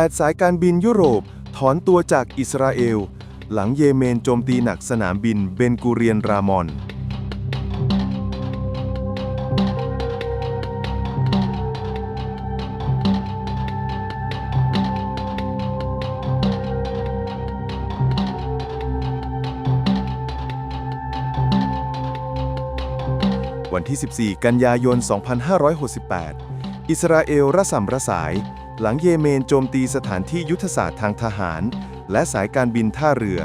8 สายการบินยุโรป ถอนตัวจากอิสราเอล หลังเยเมนโจมตีหนักสนามบินเบนกูเรียนรามอนวันที่ 14 กันยายน 2568 อิสราเอลระสำระสาย หลังเยเมนโจมตีสถานที่ยุทธศาสตร์ทางทหาร และสายการบินท่าเรือ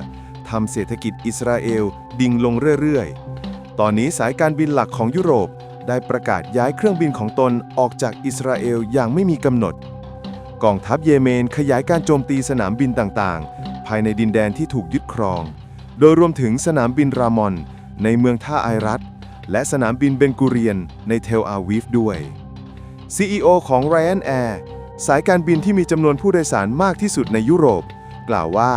ทำเศรษฐกิจอิสราเอลดิ่งลงเรื่อยๆ ตอนนี้สายการบินหลักของยุโรปได้ประกาศย้ายเครื่องบินของตนออกจากอิสราเอลอย่างไม่มีกำหนด กองทัพเยเมนขยายการโจมตีสนามบินต่างๆ ภายในดินแดนที่ถูกยึดครอง โดยรวมถึงสนามบินรามอน ในเมืองท่าไอรัตและสนามบินเบนกูเรียนในเทลอาวีฟด้วย CEO ของ Ryanair สายการบินที่มีจำนวนผู้โดยสารมากที่สุดในยุโรป กล่าวว่า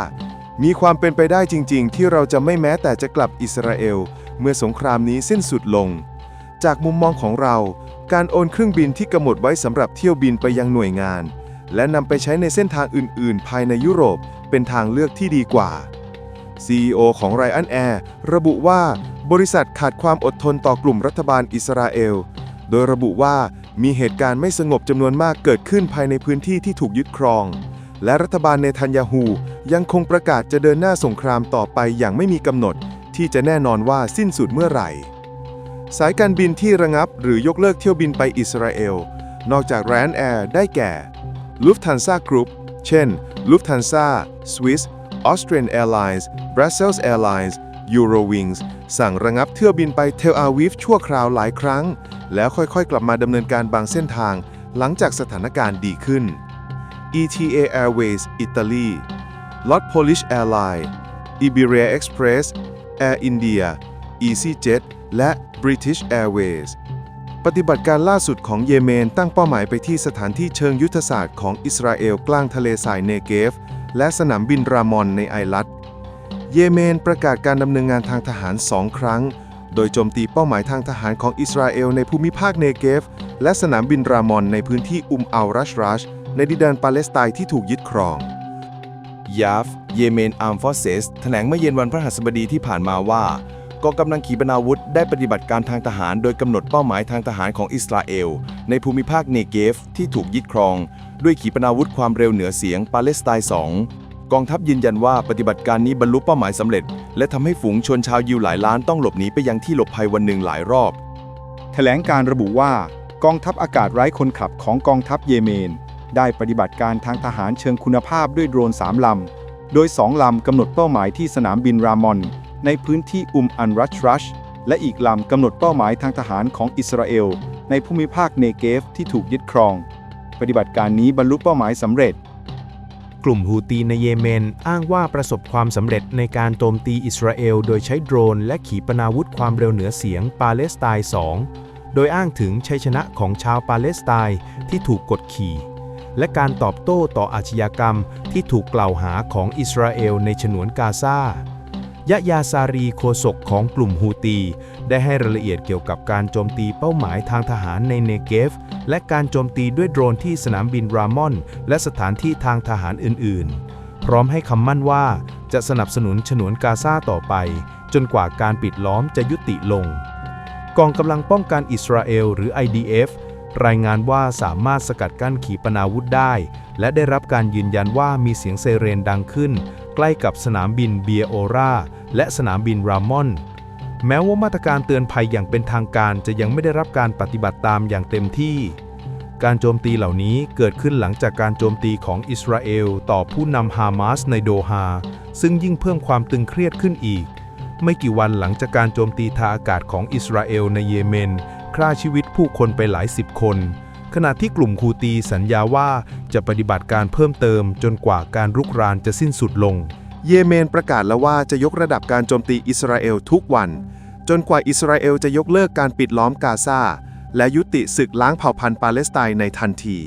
มีความเป็นไปได้จริง ๆ ที่เราจะไม่แม้แต่จะกลับอิสราเอล เมื่อสงครามนี้สิ้นสุดลง จากมุมมองของเรา การโอนเครื่องบินที่กำหนดไว้สำหรับเที่ยวบินไปยังหน่วยงาน และนำไปใช้ในเส้นทางอื่น ๆ ภายในยุโรปเป็นทางเลือกที่ดีกว่า CEO ของ Ryanair ระบุว่าบริษัทขาดความอดทนต่อกลุ่มรัฐบาลอิสราเอล โดยระบุว่า มีเหตุการณ์ไม่สงบจำนวนมากเกิดขึ้นภายในพื้นที่ที่ถูกยึดครอง และรัฐบาลเนทันยาฮูยังคงประกาศจะเดินหน้าสงครามต่อไปอย่างไม่มีกำหนด ที่จะแน่นอนว่าสิ้นสุดเมื่อไหร่ สายการบินที่ระงับหรือยกเลิกเที่ยวบินไปอิสราเอล นอกจาก Ryanair ได้แก่ Lufthansa Group เช่น Lufthansa Swiss Austrian Airlines Brussels Airlines Eurowings สั่งระงับเที่ยวบินไปเทลอาวีฟชั่วคราวหลายครั้ง แล้วค่อยๆ กลับมาดำเนินการบางเส้นทาง หลังจากสถานการณ์ดีขึ้น ETA Airways อิตาลี Lot Polish Airline Iberia Express Air India EasyJet และ British Airways ปฏิบัติการล่าสุดของเยเมนตั้งเป้าหมายไปที่สถานที่เชิงยุทธศาสตร์ของอิสราเอลกลางทะเลทรายเนเกฟ และสนามบินรามอนในไอรัต เยเมนประกาศการดำเนินงานทางทหารสองครั้ง โดยโจมตีเป้าหมายทางทหารของอิสราเอลในภูมิภาคเนเกฟ และสนามบินรามอนในพื้นที่อุมอัลรัชรัชในดินแดนปาเลสไตน์ที่ถูกยึดครองยาฟ เยเมนอาร์มฟอร์เซสแถลงเมื่อเย็นวันพฤหัสบดีที่ผ่านมาว่ากองกำลังขีปนาวุธได้ปฏิบัติการทางทหารโดยกำหนดเป้าหมายทางทหารของอิสราเอล ในภูมิภาคเนเกฟที่ถูกยึดครอง ด้วยขีปนาวุธความเร็วเหนือเสียงปาเลสไตน์2 กองทัพยืนยันว่าปฏิบัติการนี้บรรลุเป้าหมายสำเร็จ และทำให้ฝูงชนชาวยิวหลายล้านต้องหลบหนีไปยังที่หลบภัยวันหนึ่งหลายรอบ แถลงการระบุว่ากองทัพอากาศไร้คนขับของกองทัพเยเมน ได้ปฏิบัติการทางทหารเชิงคุณภาพด้วยโดรน3ลำ โดย2ลำกำหนดเป้าหมายที่สนามบินรามอน ในพื้นที่อุมอันรัชรัช และอีกลำกำหนดเป้าหมายทางทหารของอิสราเอล ในภูมิภาคเนเกฟที่ถูกยึดครอง ปฏิบัติการนี้บรรลุเป้าหมายสำเร็จ กลุ่มฮูตีในเยเมน อ้างว่าประสบความสำเร็จในการโจมตีอิสราเอล โดยใช้โดรน และขีปนาวุธความเร็วเหนือเสียงปาเลสไตน์2 โดยอ้างถึงชัยชนะของชาวปาเลสไตน์ที่ถูกกดขี่ และการตอบโต้ต่ออาชญากรรมที่ถูกกล่าวหาของอิสราเอลในฉนวนกาซา ยะยาซารีโคศกของกลุ่มฮูตี ได้ให้รายละเอียดเกี่ยวกับการโจมตีเป้าหมายทางทหารในเนเกฟ และการโจมตีด้วยโดรนที่สนามบินรามอน และสถานที่ทางทหารอื่นๆ พร้อมให้คำมั่นว่าจะสนับสนุนฉนวนกาซาต่อไป จนกว่าการปิดล้อมจะยุติลง กองกำลังป้องกันอิสราเอลหรือ IDF รายงานว่าสามารถสกัดกั้นขีปนาวุธได้ และได้รับการยืนยันว่ามีเสียงไซเรนดังขึ้น ใกล้กับสนามบินเบียโอรา และสนามบินรามอน แม้ว่ามาตรการเตือนภัยอย่างเป็นทางการจะยังไม่ได้รับการปฏิบัติตามอย่างเต็มที่ การโจมตีเหล่านี้เกิดขึ้นหลังจากการโจมตีของอิสราเอลต่อผู้นำฮามาสในโดฮา ซึ่งยิ่งเพิ่มความตึงเครียดขึ้นอีก ไม่กี่วันหลังจากการโจมตีทางอากาศของอิสราเอลในเยเมนฆ่าชีวิตผู้คนไปหลายสิบคนขณะที่กลุ่มคูตีสัญญาว่าจะปฏิบัติการเพิ่มเติมจนกว่าการรุกรานจะสิ้นสุดลง เยเมนประกาศแล้วว่าจะยกระดับการโจมตีอิสราเอลทุกวัน จนกว่าอิสราเอลจะยกเลิกการปิดล้อมกาซาและยุติศึกล้างเผ่าพันธุ์ปาเลสไตน์ในทันที